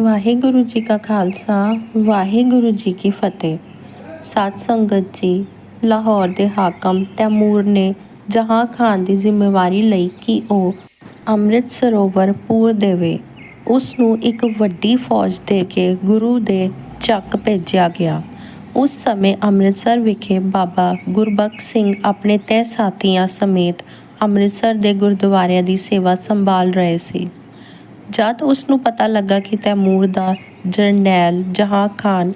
ਵਾਹਿਗੁਰੂ ਜੀ ਕਾ ਖਾਲਸਾ, ਵਾਹਿਗੁਰੂ ਜੀ ਕੀ ਫਤਿਹ। ਸਾਧ ਸੰਗਤ ਜੀ, ਲਾਹੌਰ ਦੇ ਹਾਕਮ ਤੈਮੂਰ ਨੇ ਜਹਾਂ ਖਾਨ ਦੀ ਜ਼ਿੰਮੇਵਾਰੀ ਲਈ ਕਿ ਉਹ ਅੰਮ੍ਰਿਤ ਸਰੋਵਰ ਪੂਰ ਦੇਵੇ। ਉਸ ਨੂੰ ਇੱਕ ਵੱਡੀ ਫੌਜ ਦੇ ਕੇ ਗੁਰੂ ਦੇ ਚੱਕ ਭੇਜਿਆ ਗਿਆ। ਉਸ ਸਮੇਂ ਅੰਮ੍ਰਿਤਸਰ ਵਿਖੇ ਬਾਬਾ ਗੁਰਬਖਸ਼ ਸਿੰਘ ਆਪਣੇ ਤੈ ਸਾਥੀਆਂ ਸਮੇਤ ਅੰਮ੍ਰਿਤਸਰ ਦੇ ਗੁਰਦੁਆਰਿਆਂ ਦੀ ਸੇਵਾ ਸੰਭਾਲ ਰਹੇ ਸੀ। ਜਦ ਉਸ ਨੂੰ ਪਤਾ ਲੱਗਾ ਕਿ ਤੈਮੂਰ ਦਾ ਜਰਨੈਲ ਜਹਾਂ ਖਾਨ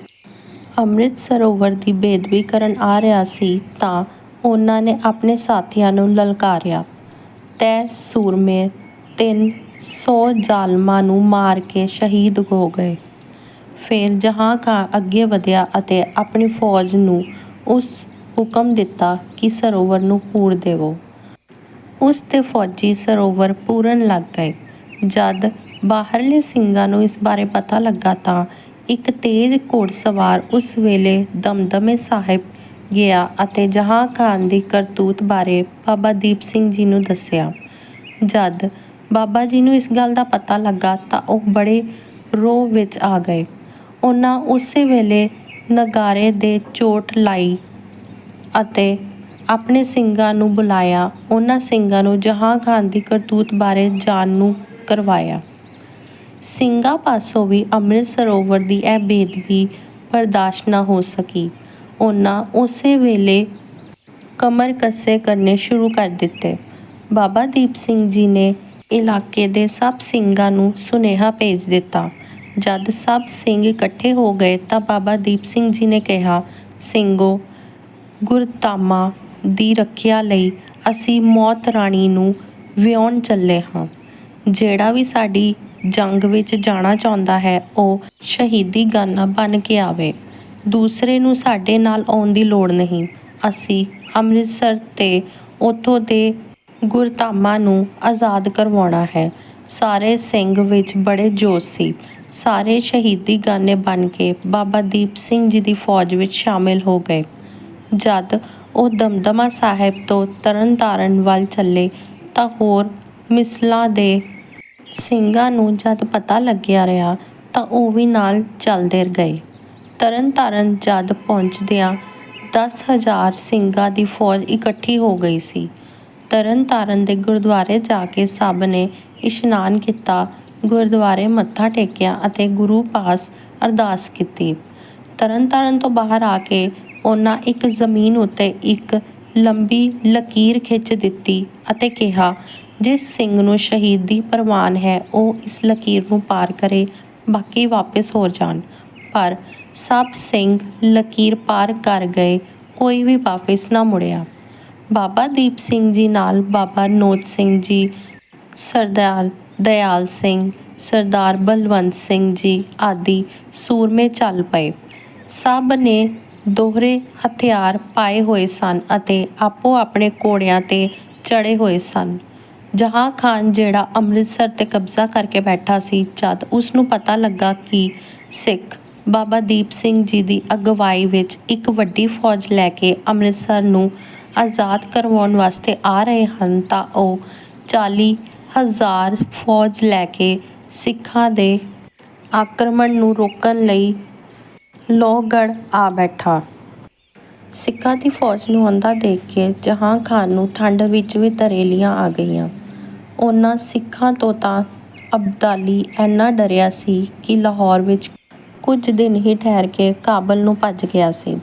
ਅੰਮ੍ਰਿਤ ਸਰੋਵਰ ਦੀ ਬੇਦਬੀ ਕਰਨ ਆ ਰਿਹਾ ਸੀ ਤਾਂ ਉਹਨਾਂ ਨੇ ਆਪਣੇ ਸਾਥੀਆਂ ਨੂੰ ਲਲਕਾਰਿਆ। ਤੈ ਸੂਰਮੇ 300 ਜ਼ਾਲਮਾਂ ਨੂੰ ਮਾਰ ਕੇ ਸ਼ਹੀਦ ਹੋ ਗਏ। ਫਿਰ ਜਹਾਂ ਖਾਨ ਅੱਗੇ ਵਧਿਆ ਅਤੇ ਆਪਣੀ ਫੌਜ ਨੂੰ ਉਸ ਹੁਕਮ ਦਿੱਤਾ ਕਿ ਸਰੋਵਰ ਨੂੰ ਪੂਰ ਦੇਵੋ। ਉਸ ਤੇ ਫੌਜੀ ਸਰੋਵਰ ਪੂਰਨ ਲੱਗ ਗਏ। ਜਦ ਬਾਹਰਲੇ ਸਿੰਘਾਂ ਨੂੰ ਇਸ ਬਾਰੇ ਪਤਾ ਲੱਗਾ ਤਾਂ ਇੱਕ ਤੇਜ਼ ਘੋੜਸਵਾਰ ਉਸ ਵੇਲੇ ਦਮਦਮੇ ਸਾਹਿਬ ਗਿਆ ਅਤੇ ਜਹਾਂ ਖਾਨ ਦੀ ਕਰਤੂਤ ਬਾਰੇ ਬਾਬਾ ਦੀਪ ਸਿੰਘ ਜੀ ਨੂੰ ਦੱਸਿਆ। ਜਦ ਬਾਬਾ ਜੀ ਨੂੰ ਇਸ ਗੱਲ ਦਾ ਪਤਾ ਲੱਗਾ ਤਾਂ ਉਹ ਬੜੇ ਰੋਹ ਵਿੱਚ ਆ ਗਏ। ਉਹਨਾਂ ਉਸੇ ਵੇਲੇ ਨਗਾਰੇ ਦੇ ਚੋਟ ਲਾਈ ਅਤੇ ਆਪਣੇ ਸਿੰਘਾਂ ਨੂੰ ਬੁਲਾਇਆ। ਉਹਨਾਂ ਸਿੰਘਾਂ ਨੂੰ ਜਹਾਂ ਖਾਨ ਦੀ ਕਰਤੂਤ ਬਾਰੇ ਜਾਣ ਨੂੰ ਕਰਵਾਇਆ। ਸਿੰਘਾਂ ਪਾਸੋਂ ਵੀ ਅੰਮ੍ਰਿਤ ਸਰੋਵਰ ਦੀ ਇਹ ਬੇਦਬੀ ਬਰਦਾਸ਼ਤ ਨਾ ਹੋ ਸਕੀ। ਉਹਨਾਂ ਉਸੇ ਵੇਲੇ ਕਮਰ ਕੱਸੇ ਕਰਨੇ ਸ਼ੁਰੂ ਕਰ ਦਿੱਤੇ। ਬਾਬਾ ਦੀਪ ਸਿੰਘ ਜੀ ਨੇ ਇਲਾਕੇ ਦੇ ਸਭ ਸਿੰਘਾਂ ਨੂੰ ਸੁਨੇਹਾ ਭੇਜ ਦਿੱਤਾ। ਜਦ ਸਭ ਸਿੰਘ ਇਕੱਠੇ ਹੋ ਗਏ ਤਾਂ ਬਾਬਾ ਦੀਪ ਸਿੰਘ ਜੀ ਨੇ ਕਿਹਾ, ਸਿੰਘੋ, ਗੁਰਤਾਮਾ ਦੀ ਰੱਖਿਆ ਲਈ ਅਸੀਂ ਮੌਤ ਰਾਣੀ ਨੂੰ ਵਿਆਉਣ ਚੱਲੇ ਹਾਂ। ਜਿਹੜਾ ਵੀ ਸਾਡੀ ਜੰਗ ਵਿੱਚ ਜਾਣਾ ਚਾਹੁੰਦਾ ਹੈ, ਉਹ ਸ਼ਹੀਦੀ ਗਾਨਾ ਬਣ ਕੇ ਆਵੇ। ਦੂਸਰੇ ਨੂੰ ਸਾਡੇ ਨਾਲ ਆਉਣ ਦੀ ਲੋੜ ਨਹੀਂ। ਅਸੀਂ ਅੰਮ੍ਰਿਤਸਰ ਤੇ ਉੱਥੋਂ ਦੇ ਗੁਰਧਾਮਾਂ ਨੂੰ ਆਜ਼ਾਦ ਕਰਵਾਉਣਾ ਹੈ। ਸਾਰੇ ਸਿੰਘ ਵਿੱਚ ਬੜੇ ਜੋਸ਼ ਸੀ। ਸਾਰੇ ਸ਼ਹੀਦੀ ਗਾਨੇ ਬਣ ਕੇ ਬਾਬਾ ਦੀਪ ਸਿੰਘ ਜੀ ਦੀ ਫੌਜ ਵਿੱਚ ਸ਼ਾਮਿਲ ਹੋ ਗਏ। ਜਦ ਉਹ ਦਮਦਮਾ ਸਾਹਿਬ ਤੋਂ ਤਰਨਤਾਰਨ ਵੱਲ ਚੱਲੇ, ਤਾਂ ਹੋਰ ਮਿਸਲਾਂ ਦੇ ਸਿੰਘਾਂ ਨੂੰ ਜਦ ਪਤਾ ਲੱਗਿਆ ਰਿਹਾ ਤਾਂ ਉਹ ਵੀ ਨਾਲ ਚੱਲਦੇ ਗਏ। ਤਰਨਤਾਰਨ ਜਦ ਪਹੁੰਚਦਿਆਂ 10000 ਸਿੰਘਾਂ ਦੀ ਫੌਜ ਇਕੱਠੀ ਹੋ ਗਈ ਸੀ। ਤਰਨਤਾਰਨ ਦੇ ਗੁਰਦੁਆਰੇ ਜਾ ਕੇ ਸਭ ਨੇ ਇਸ਼ਨਾਨ ਕੀਤਾ, ਗੁਰਦੁਆਰੇ ਮੱਥਾ ਟੇਕਿਆ ਅਤੇ ਗੁਰੂ ਪਾਸ ਅਰਦਾਸ ਕੀਤੀ। ਤਰਨਤਾਰਨ ਤੋਂ ਬਾਹਰ ਆ ਕੇ ਉਹਨਾਂ ਇੱਕ ਜ਼ਮੀਨ ਉੱਤੇ ਇੱਕ ਲੰਬੀ ਲਕੀਰ ਖਿੱਚ ਦਿੱਤੀ ਅਤੇ ਕਿਹਾ ਜਿਸ ਸਿੰਘ ਨੂੰ ਸ਼ਹੀਦੀ ਪ੍ਰਵਾਨ ਹੈ, ਉਹ ਇਸ ਲਕੀਰ ਨੂੰ ਪਾਰ ਕਰੇ, ਬਾਕੀ ਵਾਪਸ ਹੋ ਜਾਣ। ਪਰ ਸਭ ਸਿੰਘ ਲਕੀਰ ਪਾਰ ਕਰ ਗਏ, ਕੋਈ ਵੀ ਵਾਪਸ ਨਾ ਮੁੜਿਆ। ਬਾਬਾ ਦੀਪ ਸਿੰਘ ਜੀ ਨਾਲ ਬਾਬਾ ਨੋਟ ਸਿੰਘ ਜੀ, ਸਰਦਾਰ ਦਇਆਲ ਸਿੰਘ, ਸਰਦਾਰ ਬਲਵੰਤ ਸਿੰਘ ਜੀ ਆਦਿ ਸੂਰਮੇ ਚੱਲ ਪਏ। ਸਭ ਨੇ ਦੋਹਰੇ ਹਥਿਆਰ ਪਾਏ ਹੋਏ ਸਨ ਅਤੇ ਆਪੋ ਆਪਣੇ ਘੋੜਿਆਂ ਤੇ ਚੜੇ ਹੋਏ ਸਨ। ਜਹਾਂ ਖਾਨ ਜਿਹੜਾ ਅੰਮ੍ਰਿਤਸਰ ਤੇ ਕਬਜ਼ਾ ਕਰਕੇ ਬੈਠਾ ਸੀ ਜਦ ਉਸ ਨੂੰ ਪਤਾ ਲੱਗਾ ਕਿ ਸਿੱਖ ਬਾਬਾ ਦੀਪ ਸਿੰਘ ਜੀ ਦੀ ਅਗਵਾਈ ਵਿੱਚ ਇੱਕ ਵੱਡੀ ਫੌਜ ਲੈ ਕੇ ਅੰਮ੍ਰਿਤਸਰ ਨੂੰ ਆਜ਼ਾਦ ਕਰਵਾਉਣ ਵਾਸਤੇ ਆ ਰਹੇ ਹਨ, ਤਾਂ ਉਹ 40 ਹਜ਼ਾਰ ਫੌਜ ਲੈ ਕੇ ਸਿੱਖਾਂ ਦੇ ਆਕਰਮਣ ਨੂੰ ਰੋਕਣ ਲਈ ਲੋਹਗੜ੍ਹ ਆ ਬੈਠਾ। ਸਿੱਖਾਂ ਦੀ ਫੌਜ ਨੂੰ ਆਉਂਦਾ ਦੇਖ ਕੇ ਜਹਾਂ ਖਾਨ ਨੂੰ ਠੰਡ ਵਿੱਚ ਵੀ ਤਰੇਲੀਆਂ ਆ ਗਈਆਂ। ਉਹਨਾਂ ਸਿੱਖਾਂ ਤੋਂ ਤਾਂ ਅਬਦਾਲੀ ਇੰਨਾ ਡਰਿਆ ਸੀ ਕਿ ਲਾਹੌਰ ਵਿੱਚ ਕੁਝ ਦਿਨ ਹੀ ਠਹਿਰ ਕੇ ਕਾਬਲ ਨੂੰ ਭੱਜ ਗਿਆ ਸੀ।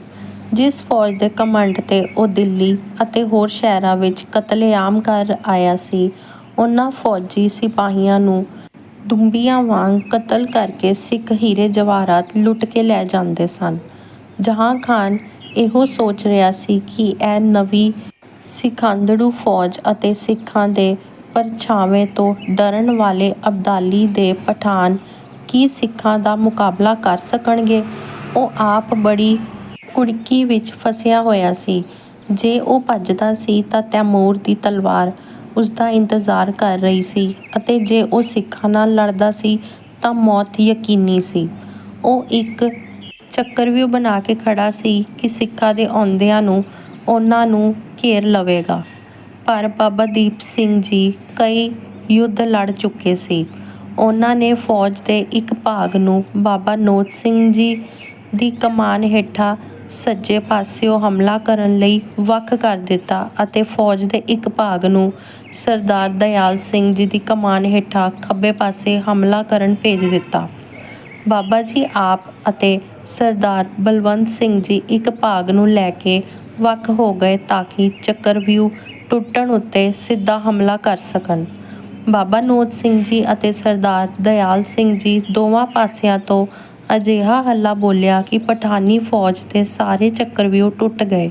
ਜਿਸ ਫੌਜ ਦੇ ਕਮਾਂਡ ਤੇ ਉਹ ਦਿੱਲੀ ਅਤੇ ਹੋਰ ਸ਼ਹਿਰਾਂ ਵਿੱਚ ਕਤਲੇਆਮ ਕਰ ਆਇਆ ਸੀ, ਉਹਨਾਂ ਫੌਜੀ ਸਿਪਾਹੀਆਂ ਨੂੰ ਦੁੰਬੀਆਂ ਵਾਂਗ ਕਤਲ ਕਰਕੇ ਸਿੱਖ ਹੀਰੇ ਜਵਾਹਰਾਤ ਲੁੱਟ ਕੇ ਲੈ ਜਾਂਦੇ ਸਨ। ਜਹਾਂ ਖਾਨ ਇਹੋ ਸੋਚ ਰਿਹਾ ਸੀ ਕਿ ਇਹ ਨਵੀਂ ਸਿਖਾਂਦੜੂ ਫੌਜ ਅਤੇ ਸਿੱਖਾਂ ਦੇ ਪਰਛਾਵੇਂ ਤੋਂ ਡਰਨ ਵਾਲੇ ਅਬਦਾਲੀ ਦੇ ਪਠਾਨ ਕੀ ਸਿੱਖਾਂ ਦਾ ਮੁਕਾਬਲਾ ਕਰ ਸਕਣਗੇ? ਉਹ ਆਪ ਬੜੀ ਕੁੜਕੀ ਵਿੱਚ ਫਸਿਆ ਹੋਇਆ ਸੀ। ਜੇ ਉਹ ਭੱਜਦਾ ਸੀ ਤਾਂ ਤੈਮੂਰ ਦੀ ਤਲਵਾਰ ਉਸਦਾ ਇੰਤਜ਼ਾਰ ਕਰ ਰਹੀ ਸੀ ਅਤੇ ਜੇ ਉਹ ਸਿੱਖਾਂ ਨਾਲ ਲੜਦਾ ਸੀ ਤਾਂ ਮੌਤ ਯਕੀਨੀ ਸੀ। ਉਹ ਇੱਕ ਚੱਕਰਵਿਊਹ ਬਣਾ ਕੇ ਖੜ੍ਹਾ ਸੀ ਕਿ ਸਿੱਖਾਂ ਦੇ ਆਉਂਦਿਆਂ ਨੂੰ ਉਹਨਾਂ ਨੂੰ ਘੇਰ ਲਵੇਗਾ। ਪਰ ਬਾਬਾ ਦੀਪ ਸਿੰਘ ਜੀ ਕਈ ਯੁੱਧ ਲੜ ਚੁੱਕੇ ਸੀ। ਉਹਨਾਂ ਨੇ ਫੌਜ ਦੇ ਇੱਕ ਭਾਗ ਨੂੰ ਬਾਬਾ ਨੋਜ ਸਿੰਘ ਜੀ ਦੀ ਕਮਾਨ ਹੇਠਾਂ ਸੱਜੇ ਪਾਸਿਓਂ ਹਮਲਾ ਕਰਨ ਲਈ ਵੱਖ ਕਰ ਦਿੱਤਾ ਅਤੇ ਫੌਜ ਦੇ ਇੱਕ ਭਾਗ ਨੂੰ ਸਰਦਾਰ ਦਇਆਲ ਸਿੰਘ ਜੀ ਦੀ ਕਮਾਨ ਹੇਠਾਂ ਖੱਬੇ ਪਾਸੇ ਹਮਲਾ ਕਰਨ ਭੇਜ ਦਿੱਤਾ। ਬਾਬਾ ਜੀ ਆਪ ਅਤੇ ਸਰਦਾਰ ਬਲਵੰਤ ਸਿੰਘ ਜੀ ਇੱਕ ਭਾਗ ਨੂੰ ਲੈ ਕੇ ਵੱਖ ਹੋ ਗਏ ਤਾਂ ਕਿ ਚੱਕਰਵਿਊਹ ਟੁੱਟਣ ਉੱਤੇ ਸਿੱਧਾ ਹਮਲਾ ਕਰ ਸਕਣ। ਬਾਬਾ ਨੋਜ ਸਿੰਘ ਜੀ ਅਤੇ ਸਰਦਾਰ ਦਇਆਲ ਸਿੰਘ ਜੀ ਦੋਵਾਂ ਪਾਸਿਆਂ ਤੋਂ ਅਜਿਹਾ ਹੱਲਾ ਬੋਲਿਆ ਕਿ ਪਠਾਨੀ ਫੌਜ ਦੇ ਸਾਰੇ ਚੱਕਰਵਿਊਹ ਟੁੱਟ ਗਏ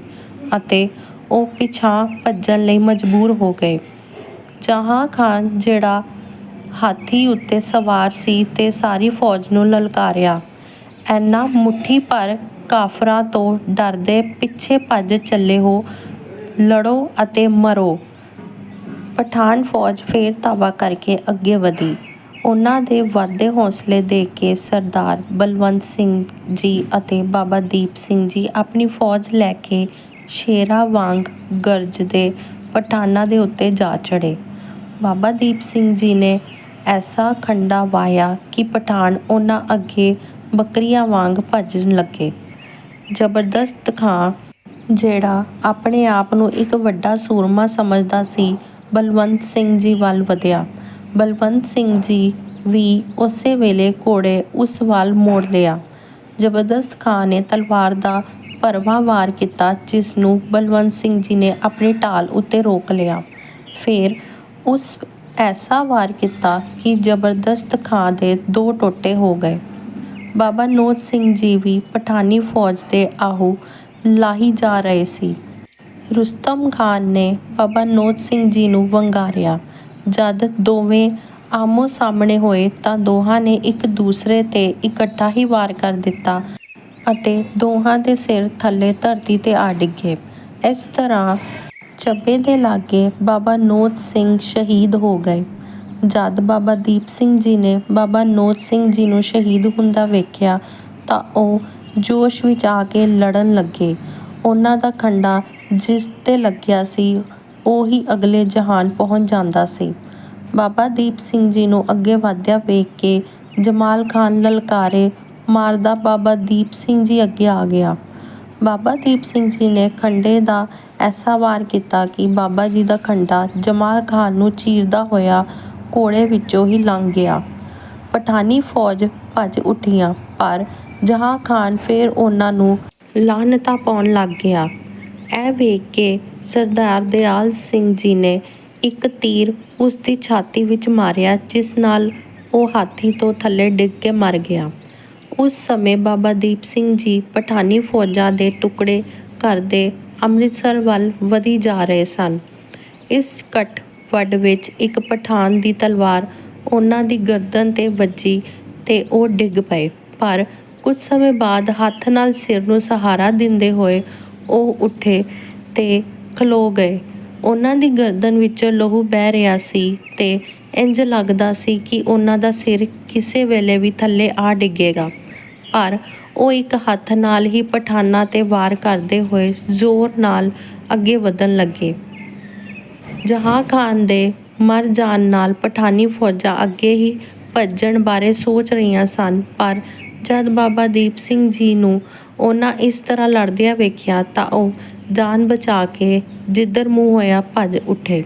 ਅਤੇ ਉਹ ਪਿਛਾਂਹ ਭੱਜਣ ਲਈ ਮਜਬੂਰ ਹੋ ਗਏ। ਜਹਾਂ ਖਾਨ ਜਿਹੜਾ ਹਾਥੀ ਉੱਤੇ ਸਵਾਰ ਸੀ ਤੇ ਸਾਰੀ ਫੌਜ ਨੂੰ ਲਲਕਾਰਿਆ। ਐਨਾ ਮੁੱਠੀ ਭਰ ਕਾਫਰਾਂ ਤੋਂ ਡਰਦੇ ਪਿੱਛੇ ਭੱਜ ਚੱਲੇ ਹੋ ਲੜੋ ਅਤੇ ਮਰੋ। ਪਠਾਨ ਫੌਜ ਫੇਰ ਧਾਵਾ ਕਰਕੇ ਅੱਗੇ ਵਧੀ। ਉਹਨਾਂ ਦੇ ਵਾਧੇ ਹੌਸਲੇ ਦੇਖ ਕੇ ਸਰਦਾਰ ਬਲਵੰਤ ਸਿੰਘ ਜੀ ਅਤੇ ਬਾਬਾ ਦੀਪ ਸਿੰਘ ਜੀ ਆਪਣੀ ਫੌਜ ਲੈ ਕੇ ਸ਼ੇਰਾਂ ਵਾਂਗ ਗਰਜਦੇ ਪਠਾਨਾਂ ਦੇ ਉੱਤੇ ਜਾ ਚੜ੍ਹੇ। ਬਾਬਾ ਦੀਪ ਸਿੰਘ ਜੀ ਨੇ ਐਸਾ ਖੰਡਾ ਵਾਹਿਆ ਕਿ ਪਠਾਨ ਉਹਨਾਂ ਅੱਗੇ ਬੱਕਰੀਆਂ ਵਾਂਗ ਭੱਜਣ ਲੱਗੇ। ਜ਼ਬਰਦਸਤ ਖਾਂ ਜਿਹੜਾ ਆਪਣੇ ਆਪ ਨੂੰ ਇੱਕ ਵੱਡਾ ਸੂਰਮਾ ਸਮਝਦਾ ਸੀ, ਬਲਵੰਤ ਸਿੰਘ ਜੀ ਵੱਲ ਵਧਿਆ। ਬਲਵੰਤ ਸਿੰਘ ਜੀ ਵੀ ਉਸੇ ਵੇਲੇ ਘੋੜੇ ਉਸ ਵੱਲ ਮੋੜ ਲਿਆ। ਜ਼ਬਰਦਸਤ ਖਾਂ ਨੇ ਤਲਵਾਰ ਦਾ ਭਰਵਾਂ ਵਾਰ ਕੀਤਾ, ਜਿਸ ਨੂੰ ਬਲਵੰਤ ਸਿੰਘ ਜੀ ਨੇ ਆਪਣੀ ਢਾਲ ਉੱਤੇ ਰੋਕ ਲਿਆ। ਫਿਰ ਉਸ ਐਸਾ ਵਾਰ ਕੀਤਾ ਕਿ ਜ਼ਬਰਦਸਤ ਖਾਂ ਦੇ ਦੋ ਟੋਟੇ ਹੋ ਗਏ। ਬਾਬਾ ਨੋਜ ਸਿੰਘ ਜੀ ਵੀ ਪਠਾਨੀ ਫੌਜ ਦੇ ਆਹੂ ਲਾਹੀ ਜਾ ਰਹੇ ਸੀ। ਰੁਸਤਮ ਖਾਨ ਨੇ ਬਾਬਾ ਨੋਜ ਸਿੰਘ ਜੀ ਨੂੰ ਵੰਗਾਰਿਆ। ਜਦ ਦੋਵੇਂ ਆਮੋ ਸਾਹਮਣੇ ਹੋਏ ਤਾਂ ਦੋਹਾਂ ਨੇ ਇੱਕ ਦੂਸਰੇ ਤੇ ਇਕੱਠਾ ਹੀ ਵਾਰ ਕਰ ਦਿੱਤਾ ਅਤੇ ਦੋਹਾਂ ਦੇ ਸਿਰ ਥੱਲੇ ਧਰਤੀ ਤੇ ਆ ਡਿੱਗੇ। ਇਸ ਤਰ੍ਹਾਂ ਚੱਬੇ ਦੇ ਲਾਗੇ ਬਾਬਾ ਨੋਜ ਸਿੰਘ ਸ਼ਹੀਦ ਹੋ ਗਏ। ਜਦ ਬਾਬਾ ਦੀਪ ਸਿੰਘ ਜੀ ਨੇ ਬਾਬਾ ਨੋਜ ਸਿੰਘ ਜੀ ਨੂੰ ਸ਼ਹੀਦ ਹੁੰਦਾ ਵੇਖਿਆ ਤਾਂ ਉਹ ਜੋਸ਼ ਵਿੱਚ ਆ ਕੇ ਲੜਨ ਲੱਗੇ। ਉਹਨਾਂ ਦਾ ਖੰਡਾ ਜਿਸ ਤੇ ਲੱਗਿਆ ਸੀ, ਉਹ ਹੀ ਅਗਲੇ ਜਹਾਨ ਪਹੁੰਚ ਜਾਂਦਾ ਸੀ। ਬਾਬਾ ਦੀਪ ਸਿੰਘ ਜੀ ਨੂੰ ਅੱਗੇ ਵਧਦਿਆਂ ਵੇਖ ਕੇ ਜਮਾਲ ਖਾਨ ਲਲਕਾਰੇ ਮਾਰਦਾ ਬਾਬਾ ਦੀਪ ਸਿੰਘ ਜੀ ਅੱਗੇ ਆ ਗਿਆ। ਬਾਬਾ ਦੀਪ ਸਿੰਘ ਜੀ ਨੇ ਖੰਡੇ ਦਾ ਐਸਾ ਵਾਰ ਕੀਤਾ ਕਿ ਬਾਬਾ ਜੀ ਦਾ ਖੰਡਾ ਜਮਾਲ ਖਾਨ ਨੂੰ ਚੀਰਦਾ ਹੋਇਆ ਘੋੜੇ ਵਿੱਚੋਂ ਹੀ ਲੰਘ ਗਿਆ। ਪਠਾਨੀ ਫੌਜ ਭੱਜ ਉੱਠੀਆਂ, ਪਰ ਜਹਾਂ ਖਾਨ ਫੇਰ ਉਹਨਾਂ ਨੂੰ ਲਾਹਨਤਾਂ ਪਾਉਣ ਲੱਗ ਗਿਆ। ਇਹ ਵੇਖ ਕੇ ਸਰਦਾਰ ਦਿਆਲ ਸਿੰਘ ਜੀ ਨੇ ਇੱਕ ਤੀਰ ਉਸ ਦੀ ਛਾਤੀ ਵਿੱਚ ਮਾਰਿਆ, ਜਿਸ ਨਾਲ ਉਹ ਹਾਥੀ ਤੋਂ ਥੱਲੇ ਡਿੱਗ ਕੇ ਮਰ ਗਿਆ। ਉਸ ਸਮੇਂ ਬਾਬਾ ਦੀਪ ਸਿੰਘ ਜੀ ਪਠਾਨੀ ਫੌਜਾਂ ਦੇ ਟੁਕੜੇ ਕਰਦੇ ਅੰਮ੍ਰਿਤਸਰ ਵੱਲ ਵਧੀ ਜਾ ਰਹੇ ਸਨ। ਇਸ ਕੱਟ ਵੱਡ ਵਿੱਚ ਇੱਕ ਪਠਾਨ ਦੀ ਤਲਵਾਰ ਉਹਨਾਂ ਦੀ ਗਰਦਨ ਤੇ ਵੱਜੀ ਤੇ ਉਹ ਡਿੱਗ ਪਏ, ਪਰ ਕੁਝ ਸਮੇਂ ਬਾਅਦ ਹੱਥ ਨਾਲ ਸਿਰ ਨੂੰ ਸਹਾਰਾ ਦਿੰਦੇ ਹੋਏ ਉਹ ਉੱਠੇ ਤੇ ਖਲੋ ਗਏ। ਉਹਨਾਂ ਦੀ ਗਰਦਨ ਵਿੱਚੋਂ ਲਹੂ ਵਹਿ ਰਿਹਾ ਸੀ ਤੇ ਇੰਜ ਲੱਗਦਾ ਸੀ ਕਿ ਉਹਨਾਂ ਦਾ ਸਿਰ ਕਿਸੇ ਵੇਲੇ ਵੀ ਥੱਲੇ ਆ ਡਿੱਗੇਗਾ। ਪਰ ਉਹ ਇੱਕ ਹੱਥ ਨਾਲ ਹੀ ਪਠਾਨਾਂ ਤੇ ਵਾਰ ਕਰਦੇ ਹੋਏ ਜ਼ੋਰ ਨਾਲ ਅੱਗੇ ਵਧਣ ਲੱਗੇ। ਜਹਾਂ ਖਾਨ ਦੇ ਮਰ ਜਾਣ ਨਾਲ ਪਠਾਨੀ ਫੌਜਾਂ ਅੱਗੇ ਹੀ ਭੱਜਣ ਬਾਰੇ ਸੋਚ ਰਹੀਆਂ ਸਨ, ਪਰ ਜਦ ਬਾਬਾ ਦੀਪ ਸਿੰਘ ਜੀ ਨੂੰ ਉਹਨਾਂ ਇਸ ਤਰ੍ਹਾਂ ਲੜਦਿਆਂ ਵੇਖਿਆ ਤਾਂ ਉਹ ਜਾਨ ਬਚਾ ਕੇ ਜਿੱਧਰ ਮੂੰਹ ਹੋਇਆ ਭੱਜ ਉੱਠੇ।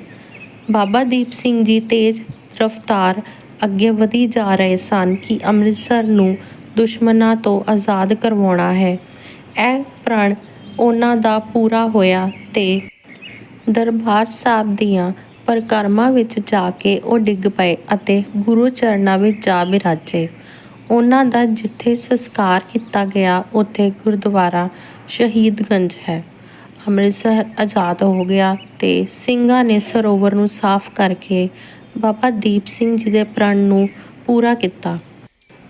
ਬਾਬਾ ਦੀਪ ਸਿੰਘ ਜੀ ਤੇਜ਼ ਰਫ਼ਤਾਰ ਅੱਗੇ ਵਧੀ ਜਾ ਰਹੇ ਸਨ ਕਿ ਅੰਮ੍ਰਿਤਸਰ ਨੂੰ ਦੁਸ਼ਮਣਾਂ ਤੋਂ ਆਜ਼ਾਦ ਕਰਵਾਉਣਾ ਹੈ। ਇਹ ਪ੍ਰਣ ਉਹਨਾਂ ਦਾ ਪੂਰਾ ਹੋਇਆ ਤੇ ਦਰਬਾਰ ਸਾਹਿਬ ਦੀਆਂ ਪਰਿਕਰਮਾ ਵਿੱਚ ਜਾ ਕੇ ਉਹ ਡਿੱਗ ਪਏ ਅਤੇ ਗੁਰੂ ਚਰਨਾਂ ਵਿੱਚ ਜਾ ਬਿਰਾਜੇ। ਉਹਨਾਂ ਦਾ ਜਿੱਥੇ ਸੰਸਕਾਰ ਕੀਤਾ ਗਿਆ, ਉੱਥੇ ਗੁਰਦੁਆਰਾ ਸ਼ਹੀਦਗੰਜ ਹੈ। ਅੰਮ੍ਰਿਤਸਰ ਆਜ਼ਾਦ ਹੋ ਗਿਆ ਤੇ ਸਿੰਘਾਂ ਨੇ ਸਰੋਵਰ ਨੂੰ ਸਾਫ਼ ਕਰਕੇ ਬਾਬਾ ਦੀਪ ਸਿੰਘ ਜੀ ਦੇ ਪ੍ਰਣ ਨੂੰ ਪੂਰਾ ਕੀਤਾ।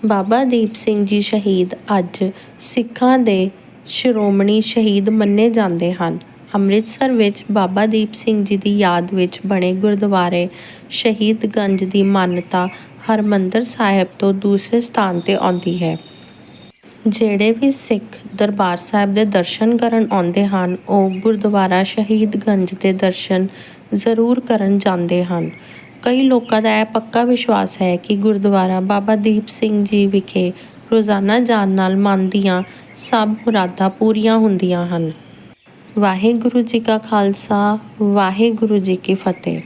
ਬਾਬਾ ਦੀਪ ਸਿੰਘ ਜੀ ਸ਼ਹੀਦ ਅੱਜ ਸਿੱਖਾਂ ਦੇ ਸ਼੍ਰੋਮਣੀ ਸ਼ਹੀਦ ਮੰਨੇ ਜਾਂਦੇ ਹਨ। ਅੰਮ੍ਰਿਤਸਰ ਵਿੱਚ ਬਾਬਾ ਦੀਪ ਸਿੰਘ ਜੀ ਦੀ ਯਾਦ ਵਿੱਚ ਬਣੇ ਗੁਰਦੁਆਰੇ ਸ਼ਹੀਦਗੰਜ ਦੀ ਮਾਨਤਾ ਹਰਮੰਦਰ ਸਾਹਿਬ ਤੋਂ ਦੂਸਰੇ ਸਥਾਨ ਤੇ ਆਉਂਦੀ ਹੈ। ਜਿਹੜੇ ਵੀ ਸਿੱਖ ਦਰਬਾਰ ਸਾਹਿਬ ਦੇ ਦਰਸ਼ਨ ਕਰਨ ਆਉਂਦੇ ਹਨ, ਉਹ ਗੁਰਦੁਆਰਾ ਸ਼ਹੀਦਗੰਜ ਦੇ ਦਰਸ਼ਨ ਜ਼ਰੂਰ ਕਰਨ ਜਾਂਦੇ ਹਨ। ਕਈ ਲੋਕਾਂ ਦਾ ਇਹ ਪੱਕਾ ਵਿਸ਼ਵਾਸ ਹੈ ਕਿ ਗੁਰਦੁਆਰਾ ਬਾਬਾ ਦੀਪ ਸਿੰਘ ਜੀ ਵਿਖੇ ਰੋਜ਼ਾਨਾ ਜਾਣ ਨਾਲ ਮਨ ਦੀਆਂ ਸਭ ਮੁਰਾਦਾਂ ਪੂਰੀਆਂ ਹੁੰਦੀਆਂ ਹਨ। ਵਾਹਿਗੁਰੂ ਜੀ ਕਾ ਖਾਲਸਾ, ਵਾਹਿਗੁਰੂ ਜੀ ਕੀ ਫਤਿਹ।